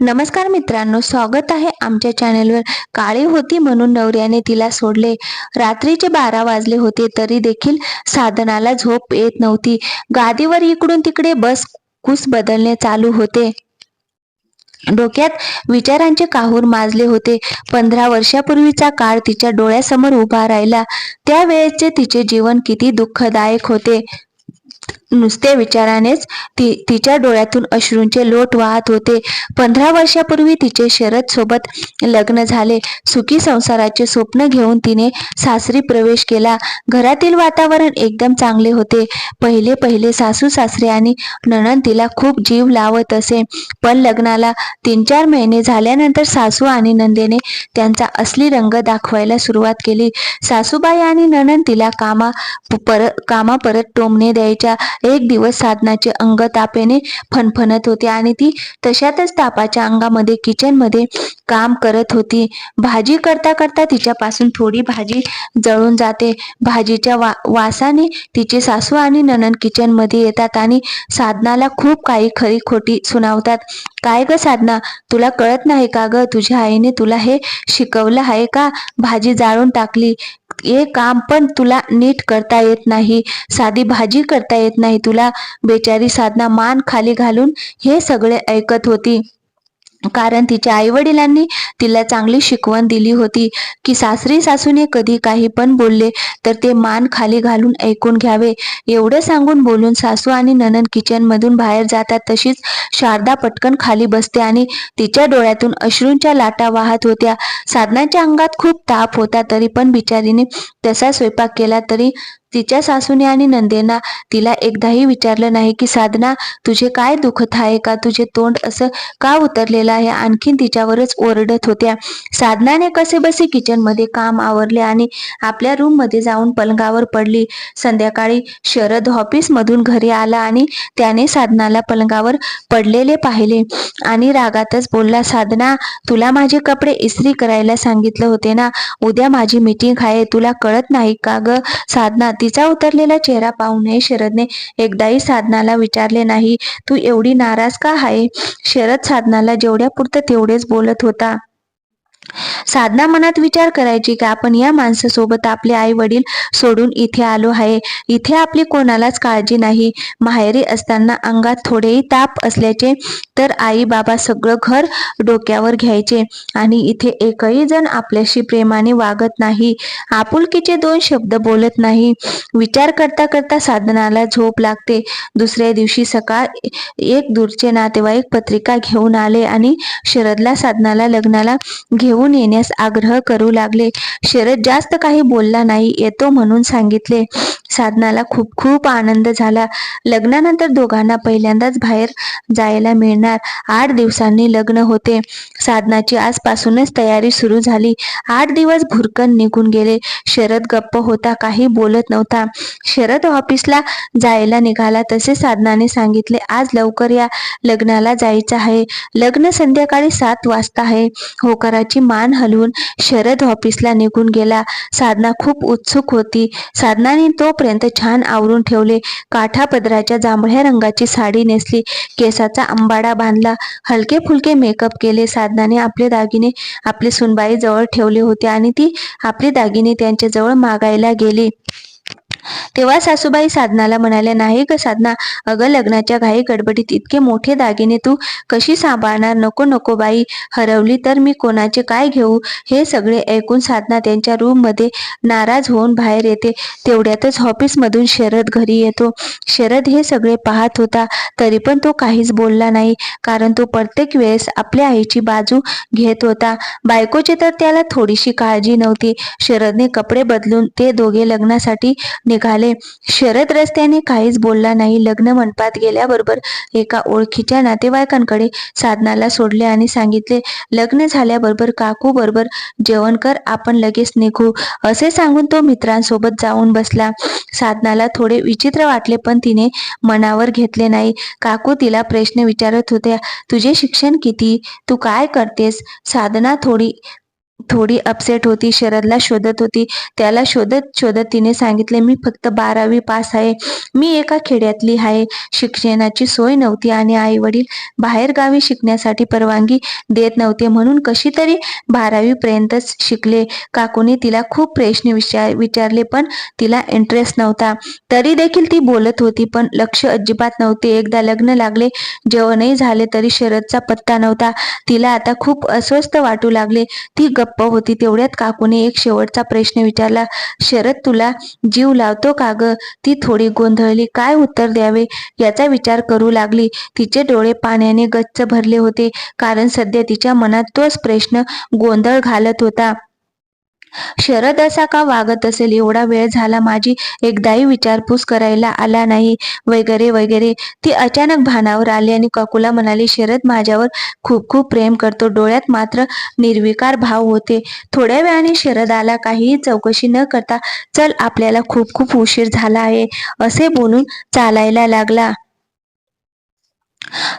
नमस्कार मित्रांनो स्वागत आहे आमच्या चॅनेलवर. काळी होती म्हणून नवऱ्याने तिला सोडले. रात्रीचे बारा वाजले होते तरी देखील साधनाला झोप येत नव्हती. गादीवर इकडून तिकडे बस कुस बदलणे चालू होते. डोक्यात विचारांचे काहूर माजले होते. पंधरा वर्षापूर्वीचा काळ तिच्या डोळ्यासमोर उभा राहिला. त्यावेळेचे तिचे जीवन किती दुःखदायक होते. नुसते विचारानेच ती तिच्या डोळ्यातून अश्रूंचे लोट वाहत होते. पंधरा वर्षापूर्वी तिचे शरद सोबत लग्न झाले. सुखी संसाराचे स्वप्न घेऊन तिने सासरी प्रवेश केला. घरातील वातावरण एकदम चांगले होते. पहिले पहिले सासू सासरे आणि नणन तिला खूप जीव लावत असे. पण लग्नाला तीन चार महिने झाल्यानंतर सासू आणि नंदेने त्यांचा असली रंग दाखवायला सुरुवात केली. सासूबाई आणि नणन तिला कामा परत कामा परत टोमणे द्यायच्या. एक दिवस साधनाचे अंग तापेने फणफणत होते आणि ती तशातच तापाच्या अंगामध्ये किचनमध्ये काम करत होती. भाजी करता करता तिच्यापासून थोडी भाजी जळून जाते. भाजीच्या वा वासाने तिचे सासू आणि ननन किचनमध्ये येतात आणि साधनाला खूप काही खरी खोटी सुनावतात. काय ग साधना तुला कळत नाही का ग? तुझ्या आईने तुला हे शिकवलं आहे का? भाजी जाळून टाकली. हे काम पण तुला नीट करता येत नाही. साधी भाजी करता येत नाही. तुला बेचारी साधना मान खाली घालून हे सगळे ऐकत होती. कारण तिच्या आई वडिलांनी तिला चांगली शिकवण दिली होती. की सासरी सासूने कधी काही पण बोलले तर ते मान खाली घालून ऐकून घ्यावे. एवढं सांगून बोलून सासू आणि ननन किचन मधून बाहेर जातात. तशीच शारदा पटकन खाली बसते आणि तिच्या डोळ्यातून अश्रूंच्या लाटा वाहत होत्या. साधनाच्या अंगात खूप ताप होता तरी पण बिचारीने तसा स्वयंपाक केला तरी तिच्या सासूने आणि नंदेना तिला एकदाही विचारलं नाही की साधना तुझे काय दुखत आहे का? तुझे तोंड असं का उतरलेलं आहे? आणखीन तिच्यावरच ओरडत होत्या. साधनाने कसे बसे किचनमध्ये काम आवरले आणि आपल्या रूममध्ये जाऊन पलंगावर पडली. संध्याकाळी शरद ऑफिस मधून घरी आला आणि त्याने साधनाला पलंगावर पडलेले पाहिले आणि रागातच बोलला साधना तुला माझे कपडे इस्त्री करायला सांगितलं होते ना? उद्या माझी मीटिंग आहे. तुला कळत नाही का ग? साधना तिचा उतरलेला चेहरा पाहूनही शरदने एकदाही साधनाला विचारले नाही. तू एवढी नाराज का आहे? शरद साधनाला जेवढ्या पुरतं तेवढेच बोलत होता. साधना मनात विचार करायची की आपण या माणसासोबत आपले आई वडील सोडून इथे आलो आहे. इथे आपली कोणालाच काळजी नाही. माहेरी असताना अंगात थोडेही ताप असल्याचे तर आई बाबा सगळं घर डोक्यावर घ्यायचे आणि इथे एकही जण आपल्याशी प्रेमाने वागत नाही. आपुलकीचे दोन शब्द बोलत नाही. विचार करता करता साधनाला झोप लागते. दुसऱ्या दिवशी सकाळ एक दूरचे नातेवाईक पत्रिका घेऊन आले आणि शरदला साधनाला लग्नाला घे घेऊन येण्यास आग्रह करू लागले. शरद जास्त काही बोलला नाही येतो म्हणून सांगितले. साधनाला खूप खूप आनंद झाला. लग्नानंतर दोघांना पहिल्यांदाच बाहेर जायला मिळणार. आठ दिवसांनी लग्न होते. साधनाची आजपासूनच तयारी सुरू झाली. आठ दिवस भुरकन निघून गेले. शरद गप्प होता काही बोलत नव्हता. शरद ऑफिसला जायला निघाला तसे साधनाने सांगितले आज लवकर या. लग्नाला जायचं आहे. लग्न संध्याकाळी सात वाजता आहे. होकाराची मान हलवून शरद ऑफिसला निघून गेला. साधना खूप उत्सुक होती. साधनाने तो तोपर्यंत छान आवरून ठेवले. काठा पदराच्या जांभळ्या रंगाची साडी नेसली. केसाचा अंबाडा बांधला. हलके फुलके मेकअप केले. साधनाने आपले दागिने आपली सुनबाई जवळ ठेवले होते आणि ती आपले दागिने त्यांच्या जवळ मागायला गेली. तेव्हा सासूबाई साधनाला म्हणाल्या नाही ग साधना अगं लग्नाच्या घाई गडबडीत इतके मोठे दागिने तू कशी सांभाळणार? नको नको बाई हरवली तर मी कोणाचे काय घेऊ? हे सगळे ऐकून साधना त्यांच्या रूममध्ये नाराज होऊन बाहेर येते. तेवढ्यातच ऑफिसमधून शरद घरी येतो. शरद हे सगळे पाहत होता तरी पण तो काहीच बोलला नाही कारण तो प्रत्येक वेळेस आपल्या आईची बाजू घेत होता. बायकोची तर त्याला थोडीशी काळजी नव्हती. शरदने कपडे बदलून ते दोघे लग्नासाठी निघाले. शरद रस्त्याने काहीच बोलला नाही. लग्न मंडपात गेल्याबरोबर एका ओळखीच्या नातेवाईकांकडे साधनाला सोडले आणि सांगितले लग्न झाल्याबरोबर काकू बरोबर जेवण कर आपण लगेच निघू. असे सांगून तो मित्रांसोबत जाऊन बसला. साधनाला थोडे विचित्र वाटले पण तिने मनावर घेतले नाही. काकू तिला प्रश्न विचारत होत्या तुझे शिक्षण किती? तू काय करतेस? साधना थोडी थोडी अपसेट होती शरदला शोधत होती. त्याला शोधत शोधत तिने सांगितले मी फक्त बारावी पास आहे. मी एका खेड्यातली आहे. शिक्षणाची सोय नव्हती आणि आई वडील बाहेर गावी शिकण्यासाठी परवानगी देत नव्हते. म्हणून कशी तरी बारावी पर्यंतच शिकले. काकूने तिला खूप प्रश्न विचार विचारले पण तिला इंटरेस्ट नव्हता. तरी देखील ती बोलत होती पण लक्ष अजिबात नव्हते. एकदा लग्न लागले जेवणही झाले तरी शरदचा पत्ता नव्हता. तिला आता खूप अस्वस्थ वाटू लागले. ती गप्प होती तेवढ्यात काकूने एक शेवटचा प्रश्न विचारला शरद तुला जीव लावतो का ग ती थोडी गोंधळली. काय उत्तर द्यावे याचा विचार करू लागली. तिचे डोळे पाण्याने गच्च भरले होते कारण सध्या तिच्या मनात तोच प्रश्न गोंधळ घालत होता. शरद असा का वागत असेल? एवढा वेळ झाला माझी एकदाही विचारपूस करायला आला नाही. वगैरे वगैरे. ती अचानक भानावर आली आणि काकूला म्हणाली शरद माझ्यावर खूप खूप प्रेम करतो. डोळ्यात मात्र निर्विकार भाव होते. थोड्या वेळाने शरदाला काहीही चौकशी न करता चल आपल्याला खूप खूप उशीर झाला आहे असे बोलून चालायला लागला.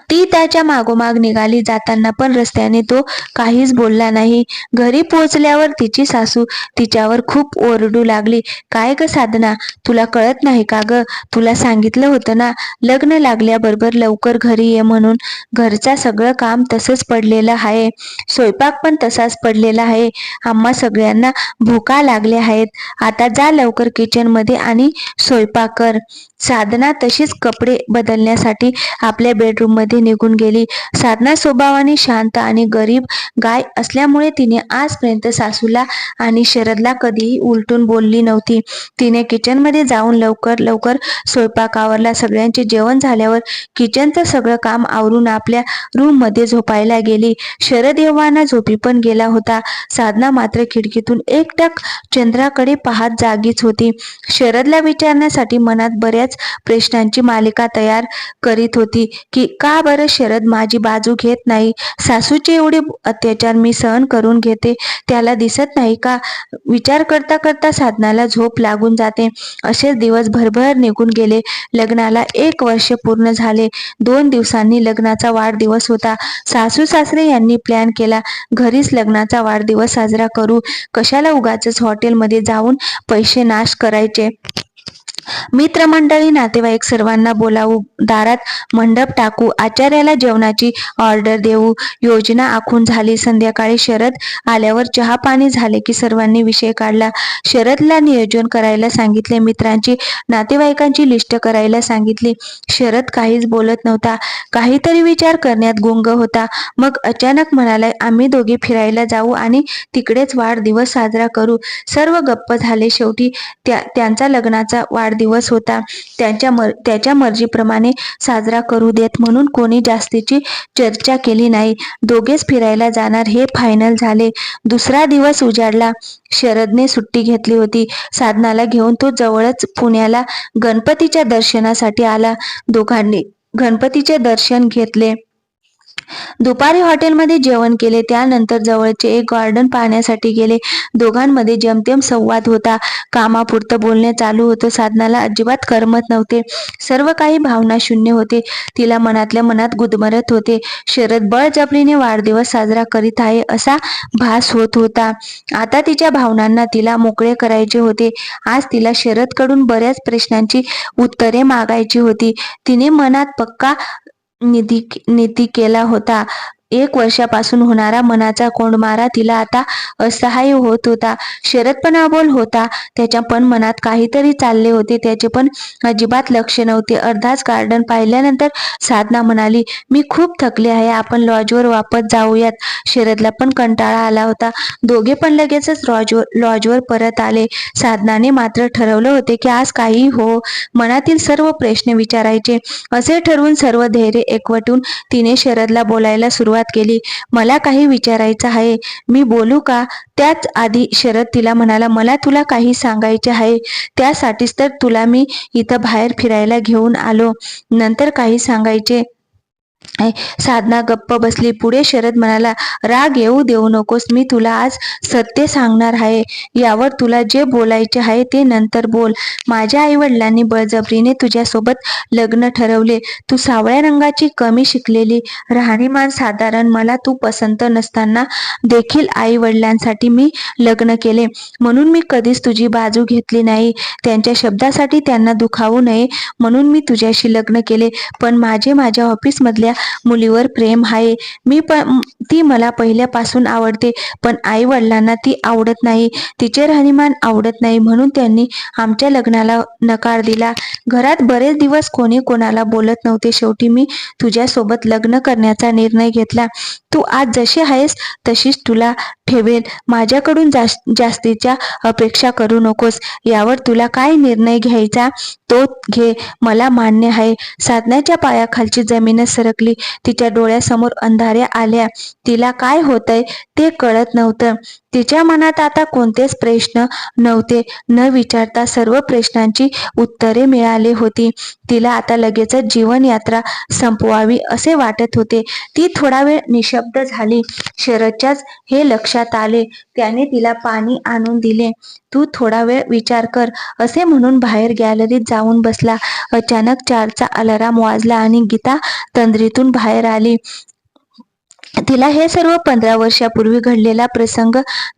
ती त्याच्या मागोमाग निघाली. जाताना पण रस्त्याने तो काहीच बोलला नाही. घरी पोहोचल्यावर तिची सासू तिच्यावर खूप ओरडू लागली. काय ग साधना तुला कळत नाही का ग? तुला सांगितलं होतं ना लग्न लागल्याबरोबर लवकर घरी ये म्हणून. घरचा सगळं काम तसंच पडलेलं आहे. स्वयंपाक पण तसाच पडलेला आहे. आम्हा सगळ्यांना भूका लागल्या आहेत. आता जा लवकर किचनमध्ये आणि स्वयंपाक कर. साधना तशीच कपडे बदलण्यासाठी आपल्या बेडरूममध्ये निघून गेली. साधना स्वभावाने शांत आणि गरीब गाय असल्यामुळे तिने आजपर्यंत सासूला आणि शरदला कधीही उलटून बोलली नव्हती. तिने किचनमध्ये जाऊन लवकर लवकर स्वयंपाक आवरला. सगळ्यांचे जेवण झाल्यावर किचनचं सगळं काम आवरून आपल्या रूममध्ये झोपायला गेली. शरद येव्हाना झोपी पण गेला होता. साधना मात्र खिडकीतून एकटक चंद्राकडे पाहत जागीच होती. शरदला विचारण्यासाठी मनात बऱ्याच प्रश्नांची मालिका तयार करीत होती की का बरं शरद माझी बाजू घेत नाही? सासूचे एवढे अत्याचार मी सहन करून घेते. त्याला दिसत नाही का? विचार करता करता साधनाला झोप लागून जाते. असेच दिवस भरभर निघून गेले. लग्नाला एक वर्ष पूर्ण झाले. दोन दिवसांनी लग्नाचा वाढदिवस होता. सासू सासरे यांनी प्लॅन केला. घरीच लग्नाचा वाढदिवस साजरा करू. कशाला उगाच हॉटेलमध्ये जाऊन पैसे नाश करायचे? मित्रमंडळी नातेवाईक सर्वांना बोलावू दारात मंडप टाकू आचार्याला जेवणाची ऑर्डर देऊ योजना आखून झाली. संध्याकाळी शरद आल्यावर चहा पाणी झाले की सर्वांनी विषय काढला. शरदला नियोजन करायला सांगितले. मित्रांची नातेवाईकांची लिस्ट करायला सांगितली. शरद काहीच बोलत नव्हता. काहीतरी विचार करण्यात गुंग होता. मग अचानक म्हणाला आम्ही दोघे फिरायला जाऊ आणि तिकडेच वाढदिवस साजरा करू. सर्व गप्प झाले. शेवटी त्या त्यांचा लग्नाचा वाढ वाढदिवस होता. त्यांच्या मर त्याच्या मर्जीप्रमाणे साजरा करू देत म्हणून कोणी जास्तीची चर्चा केली नाही. दोघेच फिरायला जाणार हे फायनल झाले. दुसरा दिवस उजाडला. शरदने सुट्टी घेतली होती. साधनाला घेऊन तो जवळच पुण्याला गणपतीच्या दर्शनासाठी आला. दोघांनी गणपतीचे दर्शन घेतले. दुपारी हॉटेलमध्ये जेवण केले त्यानंतर जवळचे एक गार्डन पाहण्यासाठी गेले. दोघांमध्ये जमतेम संवाद होता. कामापुरतं बोलणे चालू होतं. साधनाला अजिबात करमत नव्हते. सर्व काही भावना शून्य होते. तिला मनातल्या मनात गुदमरत होते. शरद बळजबरीने वाढदिवस साजरा करीत आहे असा भास होत होता. आता तिच्या भावनांना तिला मोकळे करायचे होते. आज तिला शरदकडून बऱ्याच प्रश्नांची उत्तरे मागायची होती. तिने मनात पक्का निधी नीती केला होता. एक वर्षापासून होणारा मनाचा कोंडमारा तिला आता असहाय्य होत होता. शरद पण अबोल होता. त्याच्या पण मनात काहीतरी चालले होते. त्याचे पण अजिबात लक्ष नव्हते. अर्धाच गार्डन पाहिल्यानंतर साधना म्हणाली मी खूप थकले आहे. आपण लॉजवर वापस जाऊयात. शरदला पण कंटाळा आला होता. दोघे पण लगेचच लॉजवर लॉजवर परत आले. साधनाने मात्र ठरवलं होते की आज काही हो. मनातील सर्व प्रश्न विचारायचे. असे ठरवून सर्व धैर्य एकवटून तिने शरदला बोलायला सुरुवात केली मला काही विचारायचं आहे. मी बोलू का? त्याच आधी शरद तिला म्हणाला मला तुला काही सांगायचे आहे. त्यासाठीच तर तुला मी इथं बाहेर फिरायला घेऊन आलो. नंतर काही सांगायचे. साधना गप्प बसली. पुढे शरद म्हणाला राग येऊ देऊ नकोस. मी तुला आज सत्य सांगणार आहे. यावर तुला जे बोलायचे आहे ते नंतर बोल. माझ्या आई वडिलांनी बळजबरीने तुझ्यासोबत लग्न ठरवले. तू सावळ्या रंगाची कमी शिकलेली. राहणीमान साधारण. मला तू पसंत नसताना देखील आई वडिलांसाठी मी लग्न केले. म्हणून मी कधीच तुझी बाजू घेतली नाही. त्यांच्या शब्दासाठी त्यांना दुखावू नये. म्हणून मी तुझ्याशी लग्न केले. पण माझे माझ्या ऑफिसमधल्या मुलीवर प्रेम आहे. मी पण ती मला पहिल्यापासून आवडते पण आई वडिलांना ती आवडत नाही. तिचे राहणीमान आवडत नाही म्हणून त्यांनी आमच्या लग्नाला नकार दिला. घरात बरेच दिवस कोणी कोणाला बोलत नव्हते. शेवटी मी तुझ्यासोबत लग्न करण्याचा निर्णय घेतला. तू आज जशी आहेस तशीच तुला ठेवेल माझ्याकडून जास्तीच्या अपेक्षा करू नकोस. यावर तुला काय निर्णय घ्यायचा तो घे. मला मान्य आहे. साधण्याच्या पायाखालची जमीनच सरकली. तिच्या डोळ्यासमोर अंधाऱ्या आल्या. तिला काय होतंय ते कळत नव्हतं. तिच्या मनात आता कोणतेच प्रश्न नव्हते. न विचारता सर्व प्रश्नांची उत्तरे मिळाली होती. तिला आता लगेचच जीवनयात्रा संपवावी असे वाटत होते. ती थोडा वेळ निशब्द झाली. शरदच्याच हे लक्षात आले. त्याने तिला पाणी आणून दिले. तू थोडा वेळ विचार कर असे म्हणून बाहेर गॅलरीत जाऊन बसला. अचानक चारचा अलाराम वाजला आणि गीता तंद्रीतून बाहेर आली. तिला हे सर्व पंधरा वर्षापूर्वी घडलेला प्रसंग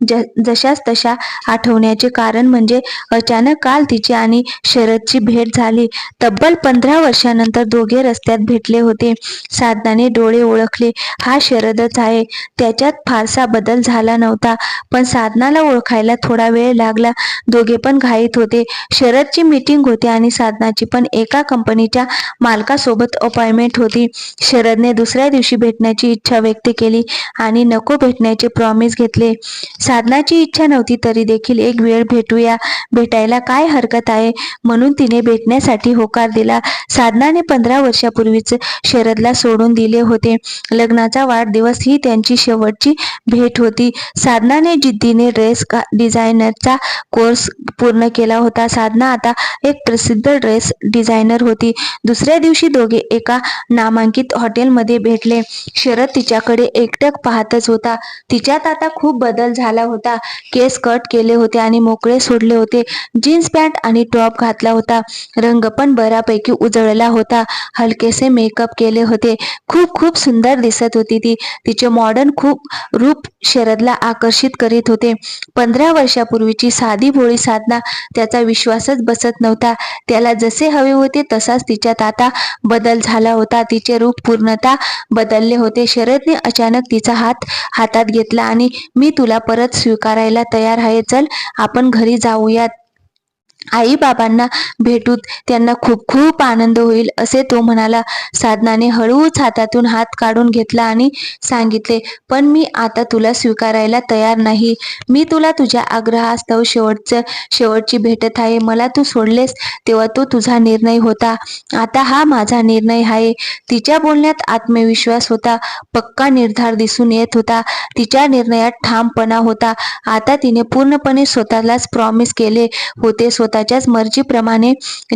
ज जशाच तशा आठवण्याचे कारण म्हणजे अचानक काल तिची आणि शरदची भेट झाली. तब्बल पंधरा वर्षानंतर दोघे रस्त्यात भेटले होते. साधनाने डोळे ओळखले. हा शरदच आहे. त्याच्यात फारसा बदल झाला नव्हता. पण साधनाला ओळखायला थोडा वेळ लागला. दोघे पण घाईत होते. शरदची मीटिंग होती आणि साधनाची पण एका कंपनीच्या मालकासोबत अपॉइंटमेंट होती. शरदने दुसऱ्या दिवशी भेटण्याची इच्छा व्यक्त केली आणि नको भेटण्याचे प्रॉमिस घेतले. साधनाची इच्छा नव्हती तरी देखील एक वेळ भेटूया भेटायला काय हरकत आहे? म्हणून तिने भेटण्यासाठी होकार दिला. साधनाने पंधरा वर्षापूर्वीच शरदला सोडून दिले होते. लग्नाचा वाढदिवस ही त्यांची शेवटची भेट होती. साधनाने जिद्दीने ड्रेस डिझायनरचा कोर्स पूर्ण केला होता. साधना आता एक प्रसिद्ध ड्रेस डिझायनर होती. दुसऱ्या दिवशी दोघे एका नामांकित हॉटेलमध्ये भेटले. शरद तिच्याकडे कडे एकटक पाहतच होता. तिच्यात आता खूप बदल झाला होता. केस कट केले होते आणि मोकळे सोडले होते. जीन्स पॅन्ट आणि टॉप घातला होता. रंग पण बऱ्यापैकी उजळला होता. हलकेसे मेकअप केले होते. खूप खूप सुंदर दिसत होती ती. तिचे मॉडर्न खूप रूप शरदला आकर्षित करीत होते. पंधरा वर्षापूर्वीची साधी भोळी साधना त्याचा विश्वासच बसत नव्हता. त्याला जसे हवे होते तसाच तिच्यात आता बदल झाला होता. तिचे रूप पूर्णता बदलले होते. शरदने अचानक तिचा हात हातात घेतला आणि मी तुला परत स्वीकारायला तयार आहे चल आपण घरी जाऊयात. आई बाबांना भेटूत त्यांना खूप खूप आनंद होईल असे तो म्हणाला. साधनाने हळूच हातातून हात काढून घेतला आणि सांगितले पण मी आता तुला स्वीकारायला तयार नाही. मी तुला तुझ्या आग्रहास्तव शेवटचं शेवटची भेटत आहे. मला तू सोडलेस तेव्हा तो तुझा निर्णय होता. आता हा माझा निर्णय आहे. तिच्या बोलण्यात आत्मविश्वास होता. पक्का निर्धार दिसून येत होता. तिच्या निर्णयात ठामपणा होता. आता तिने पूर्णपणे स्वतःलाच प्रॉमिस केले होते. स्वतः स्वतःच्याच मर्जीप्रमाणे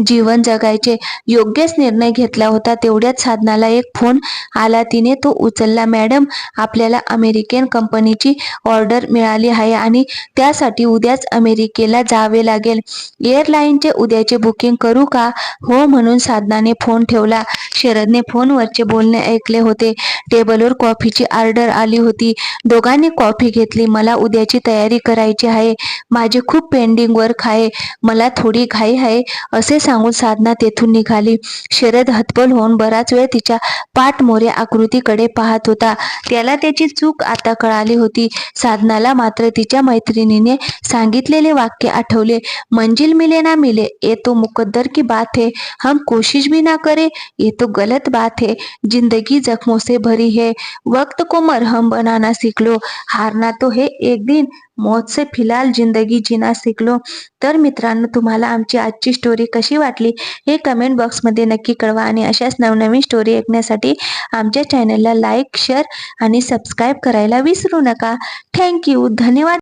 जीवन जगायचे. योग्यच निर्णय घेतला होता तेवढ्याच साधनाला एक फोन आला. तिने तो उचलला. मॅडम आपल्याला अमेरिकन कंपनीची ऑर्डर मिळाली आहे आणि त्यासाठी उद्याच अमेरिकेला जावे लागेल. एअरलाईनचे उद्याचे बुकिंग करू का? हो म्हणून साधनाने फोन ठेवला. शरदने फोनवरचे बोलणे ऐकले होते. टेबलवर कॉफीची ऑर्डर आली होती. दोघांनी कॉफी घेतली. मला उद्याची तयारी करायची आहे. माझे खूप पेंडिंग वर्क आहे. मला थोडी घाई आहे असे सांगून साधना तेथून निघाली. शरद हतबल होऊन बराच वेळ तिच्या पाठमोऱ्या आकृतीकडे पाहत होता. त्याला त्याची चूक आता कळाली होती. साधनाला मात्र तिच्या मैत्रिणीने सांगितलेले वाक्य आठवले. मंजिल मिले ना मिले ये तो मुकद्दर की बात है. हम कोशिश भी ना करे ये तो गलत बात है. जिंदगी जख्मों से भरी है. वक्त को मरहम बनाना सीख लो. हारना तो है एक दिन मौत से फिलहाल जिंदगी जिना शिकलो. तर मित्रांनो तुम्हाला आमची आजची स्टोरी कशी वाटली हे कमेंट बॉक्समध्ये नक्की कळवा आणि अशाच नवनवीन स्टोरी ऐकण्यासाठी आमच्या चॅनलला लाईक शेअर आणि सबस्क्राईब करायला विसरू नका. थँक्यू धन्यवाद.